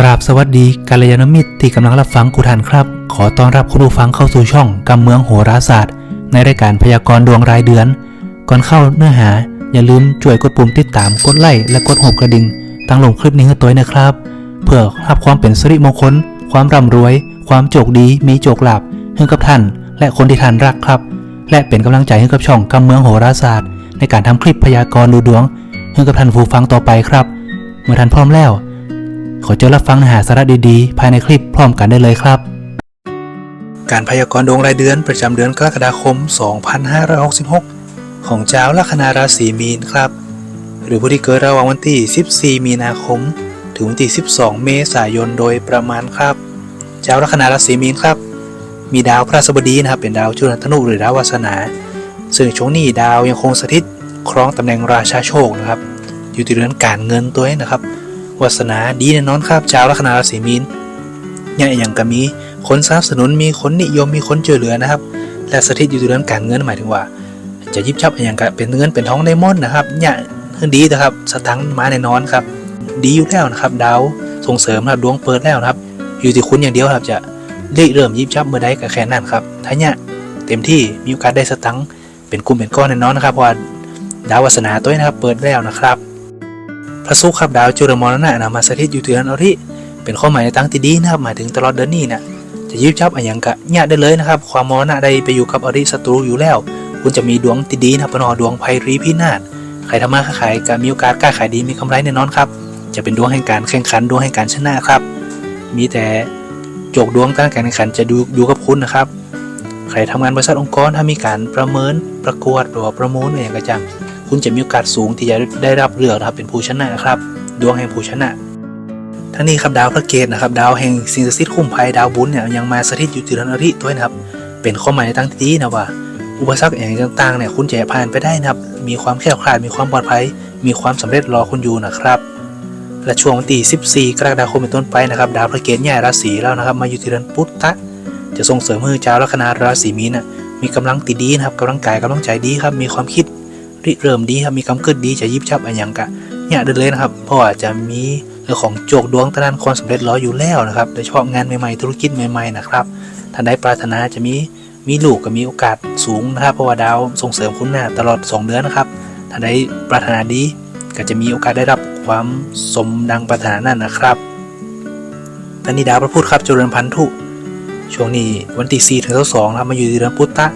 กราบสวัสดีกัลยาณมิตรที่กำลังรับฟังกุฐานครับ ขอต้อนรับคุณผู้ฟังเข้าสู่ช่องกำเมืองโหราศาสตร์ ในรายการพยากรณ์ดวงรายเดือน ก่อนเข้าเนื้อหา อย่าลืมช่วยกดปุ่มติดตามกดไลค์และกดหัวกระดิ่งตั้งลงคลิปนี้ให้ตัวนะครับ เพื่อรับความเป็นสิริมงคล ความร่ำรวย ความโชคดีมีโชคลาภให้กับท่าน และคนที่ท่านรักครับ และเป็นกำลังใจให้กับช่องกำเมืองโหราศาสตร์ ในการทำคลิปพยากรณ์ดูดวงให้กับท่านผู้ฟังต่อไปครับ เมื่อท่านพร้อมแล้ว ขอเจอรับฟังเนื้อหาสาระดีๆ ภายในคลิปพร้อมกันได้เลยครับ การพยากรณ์ดวงรายเดือนประจำเดือนกรกฎาคม 2566 ของเจ้าลัคนาราศีมีนครับ หรือผู้ที่เกิดระหว่างวันที่ 14 มีนาคม ถึงวันที่ 12 เมษายนโดยประมาณครับ เจ้าลัคนาราศีมีนครับ มีดาวพระศัสบดีนะครับเป็นดาวจุลธนุหรือดาววาสนา ซึ่งช่วงนี้ดาวยังคงสถิตครองตำแหน่งราชาโชคนะครับ อยู่ที่เรือนการเงินตัวเองนะครับ วาสนาดีแน่นอนครับชาวลัคนาราศีมีนอย่างอย่างก็มีคนสนับสนุนมีคนนิยมมีคนช่วยเหลือนะครับ และสถิตอยู่ที่เรื่องการเงินหมายถึงว่า จะยิบชับอย่างก็เป็นเงินเป็นทองไดมอนด์นะครับเนี่ยคือดีนะครับสตังค์มาแน่นอนครับ ดีอยู่แล้วนะครับดาวส่งเสริมนะครับดวงเปิดแล้วนะครับ อยู่ที่คุณอย่างเดียวครับจะเริ่มยิบชับเมื่อใดก็แค่นั้นครับถ้าเนี่ยเต็มที่มีโอกาสได้สตังค์เป็นกลุ่มเป็นก้อนแน่นอนนะครับเพราะว่าดาววาสนาตัวนี้นะครับเปิดแล้วนะครับ พระศุกร์ครับดาวจุลมรณะนะมาสถิตอยู่ที่เดือนอริเป็นข้อหมายในตั้งที่ดีนะครับหมายถึงตลอดเดือนนี้นะจะยิบจับอะไรย่างกะญาติได้เลยนะครับ ความมรณะใดไปอยู่กับอริศัตรูอยู่แล้ว คุณจะมีดวงที่ดีนะครับปนอดวงไพรีพินาศใครทำมาค้าขายก็มีโอกาสกล้าขายดีมีกำไรแน่นอนครับ จะเป็นดวงแห่งการแข่งขันดวงแห่งการชนะครับ มีแต่โจกดวงการแข่งขันจะดูอยู่กับคุณนะครับ ใครทำงานบริษัทองค์กรถ้ามีการประเมินประกวดหรือว่าประมูลอะไรอย่างกระจัง คุณจะมีโอกาสสูงที่จะได้รับเลือกนะครับเป็นผู้ชนะครับดวงแห่งผู้ชนะทั้งนี้ครับดาวพระเกตนะครับดาวแห่งสิ่งศักดิ์สิทธิ์คุ้มภัยดาวบุญเนี่ยยังมาสถิตอยู่ที่เรือนอริด้วยนะครับ เป็นข้อหมายในทางที่ดีนะว่า อุปสรรคอย่างต่างๆเนี่ยคุณจะผ่านไปได้นะครับ มีความแคล่วคลาดมีความปลอดภัย มีความสำเร็จรอคุณอยู่นะครับและช่วงวันที่14 กรกฎาคมเป็นต้นไปนะครับ ดาวพระเกตย้ายราศีแล้วนะครับมาอยู่ที่เรือนพุทธะจะส่งเสริมให้เจ้าลัคนาราศีมีนนะมีกำลังติดีนะครับกำลังกายกำลังใจดีครับมีความคิด ริเริ่มดีครับมีกำเกิดดีจะยิบชับอะไรย่างกะเนี่ยเดินเลยนะครับ เพราะว่าจะมีเรื่องของโจกดวงทางด้านความสำเร็จรออยู่แล้วนะครับโดยเฉพาะงานใหม่ๆธุรกิจใหม่ๆนะครับท่านใดปรารถนาจะมีมีลูกก็มีโอกาสสูงนะครับ เพราะว่าดาวส่งเสริมคุณนะตลอด 2 เดือนนะครับท่านใดปรารถนาดีก็จะมีโอกาสได้รับความสมดังปรารถนานั่นนะครับตอนนี้ดาวพระพุธครับเจริญพันธุช่วงนี้วันที่4ถึง2นะครับมาอยู่ที่เดือนพุทธะ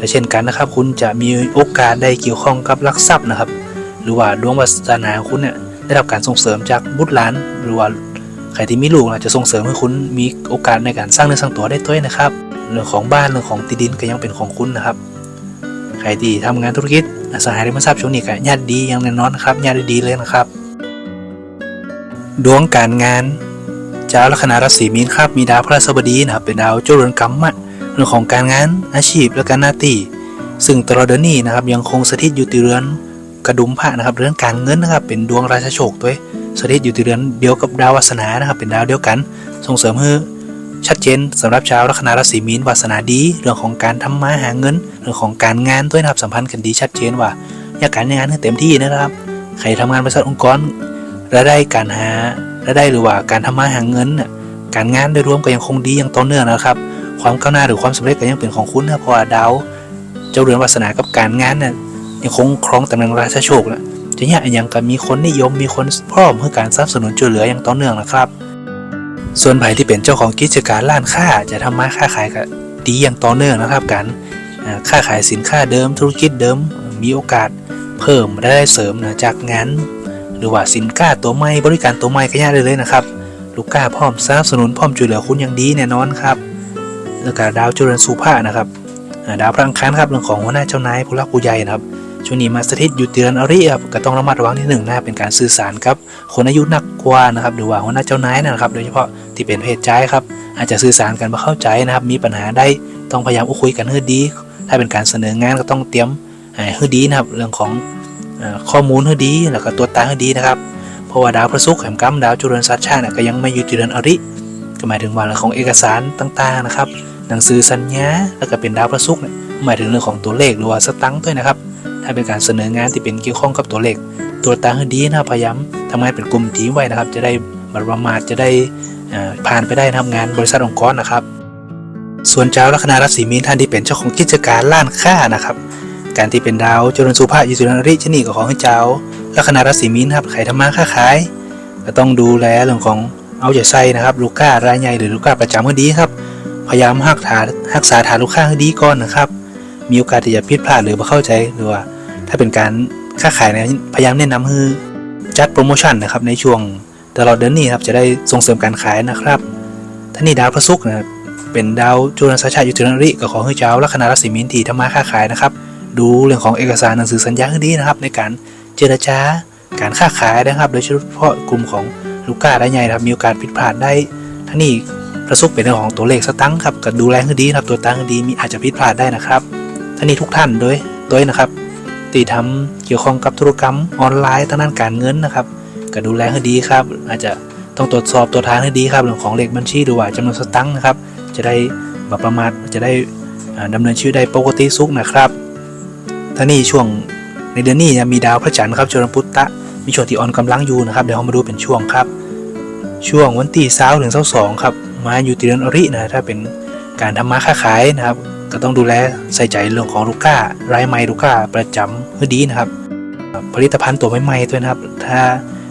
ก็เช่นกันนะครับ คุณจะมีโอกาสได้เกี่ยวข้องกับลักทรัพย์นะครับ หรือว่าดวงวาสนาของคุณเนี่ยได้รับการส่งเสริมจากบุตรหลาน หรือว่าใครที่มีลูกนะจะส่งเสริมให้คุณมีโอกาสในการสร้างเนื้อสร้างตัวได้ด้วยนะครับ เรื่องของบ้านเรื่องของที่ดินก็ยังเป็นของคุณนะครับ ใครที่ทำงานธุรกิจอสังหาริมทรัพย์ช่วงนี้ก็ญาติดีอย่างแน่นอนนะครับญาติดีเลยนะครับ ดวงการงานจ้าลัคนาราศีมีนครับมีดาวพระราชบดีนะครับเป็นดาวเจ้าเรือนกรรมะ เรื่องของการงานอาชีพและการหน้าที่ซึ่งตลอดเดือนนี้นะครับยังคงสถิตอยู่ที่เรือนกระดุมพระนะครับเรื่อนการเงินนะครับเป็นดวงราชาโชคด้วยสถิตอยู่ที่เรือนเดียวกับดาววาสนานะครับเป็นดาวเดียวกัน ส่งเสริมให้ชัดเจนสำหรับชาวลัคนาราศีมีนวาสนาดี เรื่องของการทำมาหาเงิน เรื่องของการงานด้วยนะครับสัมพันธ์กันดีชัดเจนว่าอยากการงานให้เต็มที่นะครับใครทำงานบริษัทองค์กรรายได้การหารายได้หรือว่าการทำมาหาเงิน การงานโดยรวมก็ยังคงดีอย่างต่อเนื่องนะครับ ความก้าวหน้าหรือความสำเร็จก็ยังเป็นของคุณนะเพราะว่าดาวเจ้าเรือนวาสนากับการงานน่ะยังคงครองตำแหน่งราชาโชคนะจะเนี่ยยังก็มีคนนิยมมีคนพร้อมเพื่อการสนับสนุนช่วยเหลืออย่างต่อเนื่องนะครับ ส่วนใครที่เป็นเจ้าของกิจการร้านค้าจะทำมาค้าขายก็ดีอย่างต่อเนื่องนะครับการอ่าค้าขายสินค้าเดิมธุรกิจเดิมมีโอกาสเพิ่มได้เสริมนะจากงานหรือว่าสินค้าตัวใหม่บริการตัวใหม่ก็ยากได้เลยนะครับ ลูกค้าพร้อมสนับสนุนพร้อมช่วยเหลือคุณอย่างดีแน่นอนครับ แล้วก็ดาวเจริญสุภานะครับดาวพระอังคารครับเรื่องของหัวหน้าเจ้านายผู้รักผู้ใหญ่นะครับช่วงนี้มาสถิตอยู่เดือนอริครับก็ต้องระมัดระวังที่หนึ่งนะเป็นการสื่อสารกับคนอายุนักกว่านะครับหรือว่าหัวหน้าเจ้านายนะครับโดยเฉพาะที่เป็นเพศชายครับอาจจะสื่อสารกันไม่เข้าใจนะครับ มีปัญหาได้ต้องพยายามอุ้คุยกันให้ดี ถ้าเป็นการเสนองานก็ต้องเตรียมให้ดีนะครับเรื่องของข้อมูลให้ดีแล้วก็ตัวตาให้ดีนะครับเพราะว่าดาวพระศุกร์แห่งกรรมดาวจุลนสัชชาติน่ะก็ยังไม่อยู่เดือนอริ ก็หมายถึงว่าเรื่องของเอกสารต่างๆนะครับ หนังสือสัญญาแล้วก็เป็นดาวพระศุกร์เนี่ยหมายถึงเรื่องของตัวเลขหรือว่าสตังค์ด้วยนะครับ ถ้าเป็นการเสนองานที่เป็นเกี่ยวข้องกับตัวเลข ตัวตางให้ดีนะพยายามทำงานเป็นกลุ่มทีมไว้นะครับ จะได้บรประมาทจะได้ผ่านไปได้ทำงานบริษัทองค์กรนะครับ ส่วนเจ้าลัคนาราศีมีนท่านที่เป็นเจ้าของกิจการล้านค้านะครับ การที่เป็นดาวเจริญสุภาพอิสุนริชนีก็ขอให้เจ้าลัคนาราศีมีนครับใครทำมาค้าขายก็ต้องดูแลเรื่องของ เอาใจใส่นะครับลูกค้ารายใหญ่หรือลูกค้าประจำให้ดีครับ พยายามหักฐานรักษาฐานลูกค้าให้ดีก่อนนะครับ มีโอกาสที่จะผิดพลาดหรือไม่เข้าใจหรือว่า ถ้าเป็นการค้าขายนยพยายามแนะนำให้จัดโปรโมชั่นนะครับในช่วงตลอดเดือนนี้ครับจะได้ส่งเสริมการขายนะครับท่านี่ดาวพระศุกร์นะครับเป็นดาวจุลสัชายุทธนริก็ขอให้เจ้าลัคนาราศีมีนที่ทำมาค้าขายนะครับ ดูเรื่องของเอกสารหนังสือสัญญาให้ดีนะครับ ในการเจรจาการค้าขายนะครับ โดยเฉพาะกลุ่มของ ลูกค้ารายใหญ่ครับมีโอกาสผิดพลาดได้ท่านี่ประสบเป็นเรื่องของตัวเลขสตังค์ครับก็ดูแลให้ดีนะครับตัวตังค์ให้ดีมีอาจจะผิดพลาดได้นะครับท่านี่ทุกท่านโดยโดยนะครับตีทำเกี่ยวข้องกับธุรกรรมออนไลน์ทางด้านการเงินนะครับก็ดูแลให้ดีครับ อาจจะต้องตรวจสอบตัวทานให้ดีครับเรื่องของเลขบัญชีหรือว่าจำนวนสตังค์นะครับจะได้แบบประมาทจะได้อ่าดำเนินชีวิตได้ปกติสุขนะครับท่านี้ช่วงในเดือนนี้มีดาวพระจันทร์ครับจรพุตตะมีช่วงที่อ่อนกำลังอยู่นะครับเดี๋ยวเรามาดูเป็นช่วงครับ ช่วงวันที่เช้าถึงเช้าสองครับมาอยู่ที่เดือนอรินะถ้าเป็นการทำมาค้าขายนะครับ ก็ต้องดูแลใส่ใจเรื่องของลูกค้ารายใหม่ลูกค้าประจำให้ดีนะครับ ผลิตภัณฑ์ตัวใหม่ๆด้วยนะครับ ถ้า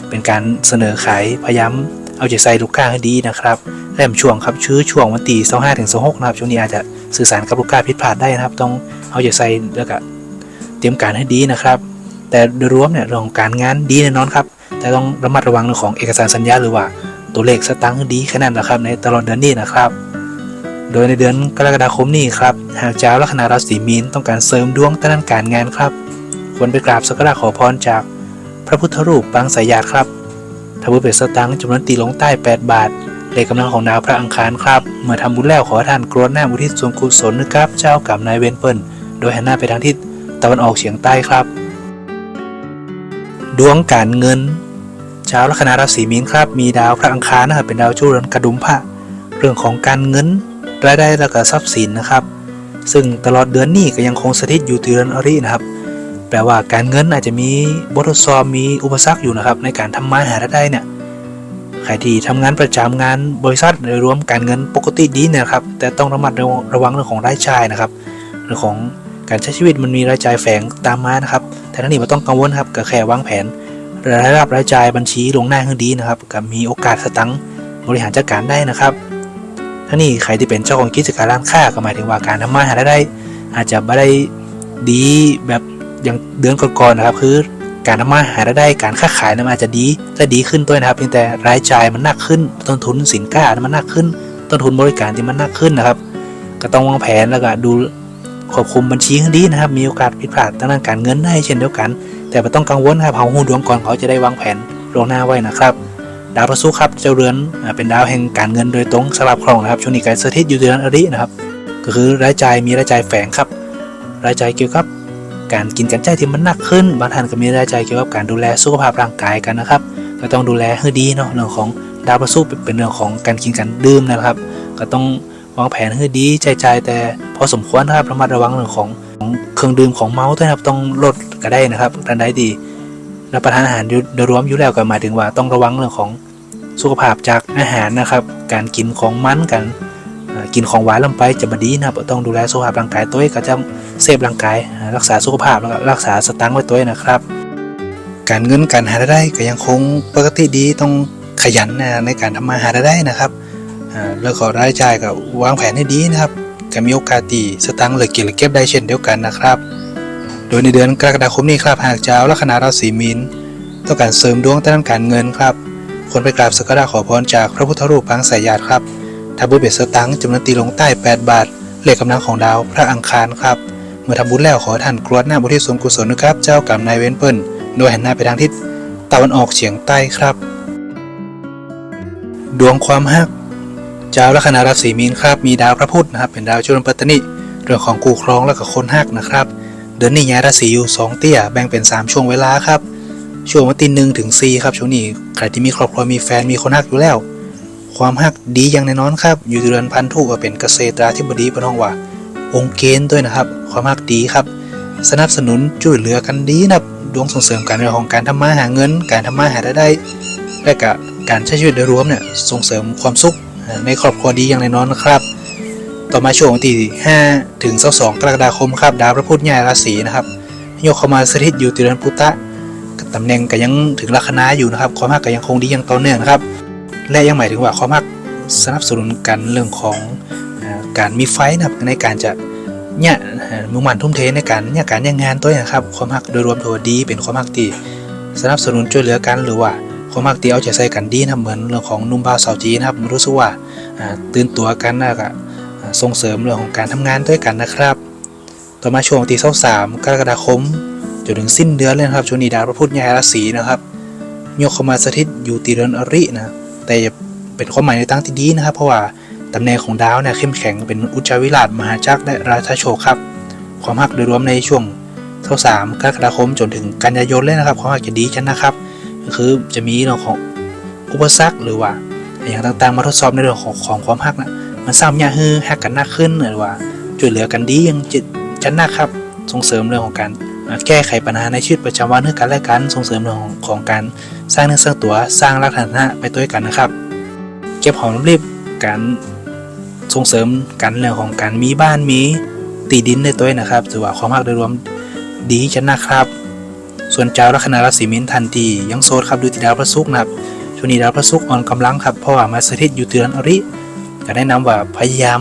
เป็นการเสนอขายพยายามเอาใจใส่ลูกค้าให้ดีนะครับแรมช่วงครับชื่อช่วงวันที่25ถึง26นะครับช่วงนี้อาจจะสื่อสารกับลูกค้าผิดพลาดได้นะครับ ต้องเอาใจใส่แล้วก็เตรียมการให้ดีนะครับ แต่โดยรวมเนี่ยเรื่องของการงานดีแน่นอนครับแต่ต้องระมัดระวังเรื่องของเอกสารสัญญาหรือว่า ตัวเลขสตังค์ดีแค่นั้นะครับในตลอดเดือนนี้นะครับ โดยในเดือนกรกฎาคมนี้ครับหากเจ้าลัคนาราศีมีนต้องการเสริมดวงด้านการงานครับ ควรไปกราบสักการะขอพรจากพระพุทธรูปปางสายญาติครับถ้าบุญเป็นสตังค์จำนวนตีลงใต้ 8 บาทเลขกำลังของดาวพระอังคารครับ เมื่อทำบุญแล้วขอท่านกรวดหน้าบุทิศส่วนกุศลนะครับ เจ้ากับนายเวนเปิลโดยหันหน้าไปทางทิศตะวันออกเฉียงใต้ครับ ดวงการเงิน ชาวลัคนาราศีมีนครับ มีดาวพระอังคารนะครับเป็นดาวจุลนกระดุมพระเรื่องของการเงินรายได้และก็ทรัพย์สินนะครับ ซึ่งตลอดเดือนนี้ก็ยังคงสถิตอยู่ที่เดือนอรินะครับ แปลว่าการเงินอาจจะมีบททดสอบมีอุปสรรคอยู่นะครับ ในการทำมาหารายได้เนี่ยใครที่ทำงานประจำงานบริษัทโดยรวมการเงินปกติดีนยนะครับ แต่ต้องระมัดระวังเรื่องของรายจ่ายนะครับเรื่องของการใช้ชีวิตมันมีรายจ่ายแฝงตามมานะครับ แต่ทั้งนี้ไม่ต้องกังวลครับก็แค่วางแผน รายรับรายจ่ายบัญชีลงหน้าให้ดีนะครับกับมีโอกาสสตังค์บริหารจัดการได้นะครับทั้งนี้ใครที่เป็นเจ้าของกิจการร้านค้าก็หมายถึงว่าการทำมาหารายได้ อาจจะไม่ได้ดีแบบอย่างเดือนก่อนๆนะครับ คือการทำมาหารายได้การค้าขายนั้นอาจจะดีและดีขึ้นด้วยนะครับเพียงแต่รายจ่ายมันหนักขึ้น ต้นทุนสินค้ามันหนักขึ้น ต้นทุนบริการที่มันหนักขึ้นนะครับ ก็ต้องวางแผนแล้วก็ดูควบคุมบัญชีให้ดีนะครับ มีโอกาสผิดพลาดทางด้านการเงินได้เช่นเดียวกัน แต่ไม่ต้องกังวลครับเขาหูดวงก่อนเขาจะได้วางแผนล่วงหน้าไว้นะครับ ดาวพระศุกร์ครับเจ้าเรือนเป็นดาวแห่งการเงินโดยตรงสลับครองนะครับช่วงนี้การสถิตอยู่เดือนอรินะครับ ก็คือรายจ่ายมีรายจ่ายแฝงครับ รายจ่ายเกี่ยวกับการกินกันใจที่มันหนักขึ้นบางท่านก็มีรายจ่ายเกี่ยวกับการดูแลสุขภาพร่างกายกันนะครับก็ต้องดูแลให้ดีเนาะเรื่องของดาวพระศุเป็นเรื่องของการกินกันดื่มนะครับ ก็ต้องวางแผนให้ดีใจใจแต่พอสมควรนะครับระมัดระวังเรื่องของ เครื่องดื่มของเมาส์ด้วยครับต้องลดก็ได้นะครับทันใดดีรับประทานอาหารโดยรวมอยู่แล้วก็หมายถึงว่าต้องระวังเรื่องของสุขภาพจากอาหารนะครับ การกินของมันกันกินของหวานลงไปจะบดีนะครับต้องดูแลสุขภาพร่างกายตัวเองก็จะเซฟร่างกาย รักษาสุขภาพแล้วก็รักษาสตังค์ไว้ตัวเองนะครับ การเงินการหารายได้ก็ยังคงปกติดีต้องขยันในการทำมาหารายได้นะครับอ่าเรื่องขอรายจ่ายก็วางแผนให้ดีนะครับ ก็มีโอกาสตีสตังค์เหลือเก็บหรือเก็บได้เช่นเดียวกันนะครับ โดยในเดือนกรกฎาคมนี้ครับหากเจ้าลัคนาราศีมีนต้องการเสริมดวงด้านการเงินครับควรไปกราบสักการะขอพรจากพระพุทธรูปปางสายญาติครับถ้าบุญเบ็ดสตังจำนวนตีลงใต้ 8 บาท เลขกำลังของดาวพระอังคารครับ เมื่อทำบุญแล้วขอท่านกรวดหน้าบุทิศส่วนกุศลนะครับ เจ้ากรรมนายเว้นเปิ้ลโดยหันหน้าไปทางทิศตะวันออกเฉียงใต้ครับ ดวงความฮัก เจ้าลัคนาราศีมีนครับมีดาวพระพุธนะครับ เป็นดาวจุลปัตตนิเรื่องของคู่ครองและกับคนฮักนะครับ เดือนนี้ย้ายราศีอยู่สองเตี้ยแบ่งเป็นสามช่วงเวลาครับช่วงวันที่หนึ่งถึงสี่ครับช่วงนี้ใครที่มีครอบครัวมีแฟนมีคนฮักอยู่แล้ว ความฮักดีอย่างแน่นอนครับ อยู่เดือนพันธุก็เป็นเกษตราธิบดีปนห้องว่า องค์เกณฑ์ด้วยนะครับ ความฮักดีครับ สนับสนุนช่วยเหลือกันดีนะครับดวงส่งเสริมการเรื่องของการทำมาหาเงิน การทำมาหารายได้และก็การใช้ชีวิตโดยรวมเนี่ยส่งเสริมความสุข ในครอบครัวดีอย่างแน่นอนนะครับ ต่อมาช่วงวันที่5ถึง22กรกฎาคมครับดาวพระพุธย้ายราศีนะครับโยกเข้ามาสถิตอยู่ที่เรือนพุตะกับตำแหน่งก็ยังถึงลัคนาอยู่นะครับความรักก็ยังคงดีอย่างต่อเนื่องนะครับ และยังหมายถึงว่าความรักสนับสนุนกันเรื่องของอการมีไฟนะครับในการจะเนี่ยมุ่งมั่นทุ่มเทในการเนี่ยการเนี่ยงานตัวอย่างครับความรักโดยรวมถือว่าดีเป็นความรักที่สนับสนุนช่วยเหลือกันหรือว่า ความรักที่เอาใจใส่กันดีนะครับเหมือนเรื่องของนุ่มบ่าวสาวจีนะครับรู้สึกว่าตื่นตัวกันนะก็อ่าส่งเสริมเรื่องของการทำงานด้วยกันนะครับ ต่อมาช่วงวันที่23กรกฎาคมจนถึงสิ้นเดือนเลยนะครับช่วงนี้ดาวพระพุธย้ายราศีนะครับโยกเข้ามาสถิตอยู่ตีเรือนอรินะแต่อย่าเป็นความหมายในทางที่ดีนะครับ เพราะว่าตำแหน่งของดาวเนี่ยเข้มแข็งเป็นอุจจาวิราชมหาจักรและราชาโชคครับ ความหักโดยรวมในช่วง23กรกฎาคมจนถึงกันยายนเลยนะครับ ความหักจะดีจันนะครับ ก็คือจะมีเรื่องของอุปสรรคหรือว่าอย่างต่างๆ มาทดสอบในเรื่องของของความหักนะมันซ้ำยาฮือหักกันหนักขึ้นหรือว่าช่วยเหลือกันดียังจิตจันนะครับ ส่งเสริมเรื่องของการแก้ไขปัญหาในชีวิตประจำวันให้กันและกันส่งเสริมเรื่องของของการสร้างเนื้อสร้างตัวสร้างรักฐานะไปด้วยกันนะครับ เก็บหอมรอมริบการส่งเสริมกันเรื่องของการมีบ้านมีตีดินในตัวนะครับถือว่าความรักโดยรวมดีจันนะครับ ส่วนเจ้าลัคนาราศีมินทันทียังโซดครับดูที่ดาวพระศุกร์นะครับช่วงนี้ดาวพระศุกร์อ่อนกำลังครับเพราะว่ามาสถิตอยู่เตือนอริก็แนะนำว่าพยายาม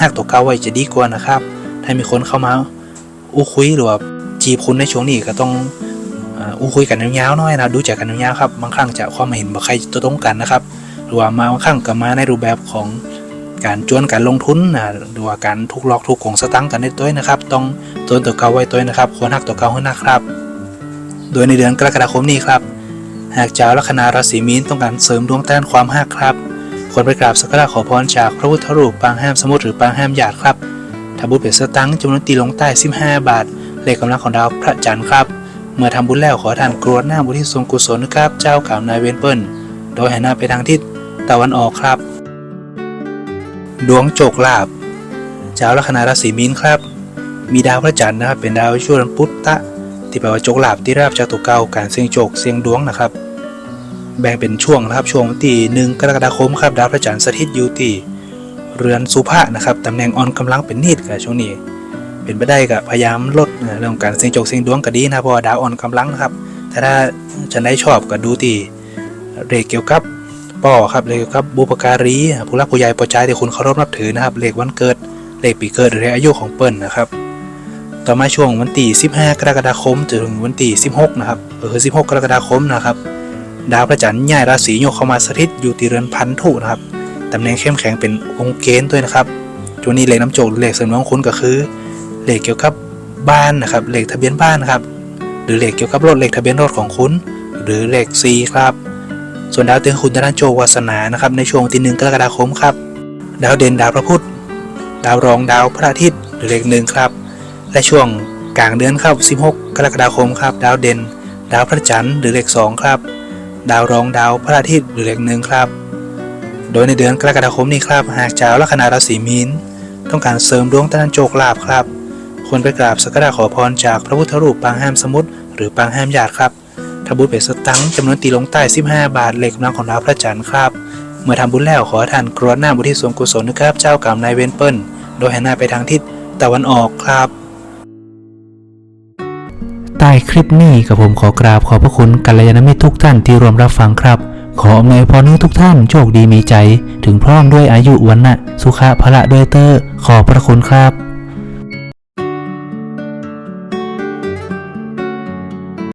หักตัวเก่าไว้จะดีกว่านะครับ ถ้ามีคนเข้ามาอู้คุยหรือว่าจีบคุณในช่วงนี้ก็ต้องอู้คุยกันยาวๆหน่อยนะดูใจกันยาวๆครับบางครั้งจะความเห็นบ่ใครตัวตรงกันนะครับหรือว่ามาบางครั้งก็มาในรูปแบบของการจวนการลงทุนนะหรือว่าการทุกลอกทุกของสตังค์กันในตัวเองนะครับ ต้องตนตัวเก่าไว้ตัวนะครับควรหักตัวเก่าให้นะครับ โดยในเดือนกรกฎาคมนี้ครับ หากเจ้าลัคนาราศีมีนต้องการเสริมดวงด้านความหักครับควรไปกราบสักการะขอพรจากพระพุทธรูปปางห้ามสมุทรหรือปางห้ามหยาดครับทำบุญเป็นสตังค์จำนวนตีลงใต้ 15 บาท เลขกำลังของดาวพระจันทร์ครับ เมื่อทำบุญแล้วขอทานกรวดหน้าบุญที่ทรงกุศลนะครับ เจ้ากล่าวนายเวนเปิลโดยหันหน้าไปทางทิศตะวันออกครับ ดวงโจกลาบเจ้าลัคนาราศีมีนครับ มีดาวพระจันทร์นะครับเป็นดาวช่วยพุทธะ ที่แปลว่าโจกลาบที่ราบจากตัวเก่าการเสี่ยงโจกเสี่ยงดวงนะครับ แบ่งเป็นช่วงนะครับช่วงวันที่หนึ่งกรกฎาคมครับดาวพระจันทร์สถิตอยู่ที่เรือนสุภะนะครับตำแหน่งอ่อนกำลังเป็นนิดกับช่วงนี้ เป็นไปได้กับพยายามลดเรื่องการเสี่ยงโจกเสี่ยงดวงก็ดีนะเพราะว่าดาวอ่อนกำลังนะครับแต่ถ้าจะได้ชอบก็ดูที่เลขเกี่ยวกับป่อครับเลขเกี่ยวกับบุปการีผู้รักผู้ใหญ่ปอใจที่คุณเคารพนับถือนะครับเลขวันเกิดเลขปีเกิดหรืออายุของเปิ้ลนะครับ ต่อมาช่วงวันที่15 กรกฎาคมจนถึงวันที่16 นะครับเออ16 กรกฎาคมนะครับ ดาวพระจันทร์ย้ายราศีโยกเข้ามาสถิตอยู่ที่เรือนพันธุนะครับตำแหน่งเข้มแข็งเป็นองค์เกณฑ์ด้วยนะครับช่วงนี้เลขน้ำโจกหรือเลขเสริมของคุณก็คือเลขเกี่ยวกับบ้านนะครับเลขทะเบียนบ้านนะครับหรือเลขเกี่ยวกับรถเลขทะเบียนรถของคุณ หรือเลข C ครับ ส่วนดาวเตือนคุณด้านโจกวาสนานะครับในช่วงที่หนึ่งกรกฎาคมครับ ดาวเด่นดาวพระพุธดาวรองดาวพระอาทิตย์หรือเลขหนึ่งครับ และช่วงกลางเดือนครับ 16 กรกฎาคมครับ ดาวเด่น ดาวพระจันทร์หรือเลข2ครับ ดาวรองดาวพระอาทิตย์หรือเลขหนึ่งครับ โดยในเดือนกรกฎาคมนี้ครับ หากเจ้าลัคนาราศีมีนต้องการเสริมดวงด้านโจกลาภครับ ควรไปกราบสักการะขอพรจากพระพุทธรูปปางห้ามสมุทรหรือปางห้ามหยาดครับทำบุญเป็นสตังจำนวนตีลงใต้ 15 บาทเลขกำลังของดาวพระจันทร์ครับ เมื่อทำบุญแล้วขอทานกรวดหน้าบุญที่ส่วนกุศลนะครับ เจ้ากรรมนายเวรเปิลโดยหันหน้าไปทางทิศตะวันออกครับ ใต้คลิปนี้กับผมขอกราบขอบพระคุณกัลยาณมิตรทุกท่านที่ร่วมรับฟังครับ ขออำนวยพรให้ทุกท่านโชคดีมีใจ ถึงพร้อมด้วยอายุวันนะสุขะพละด้วยเตอร์ขอบพระคุณครับ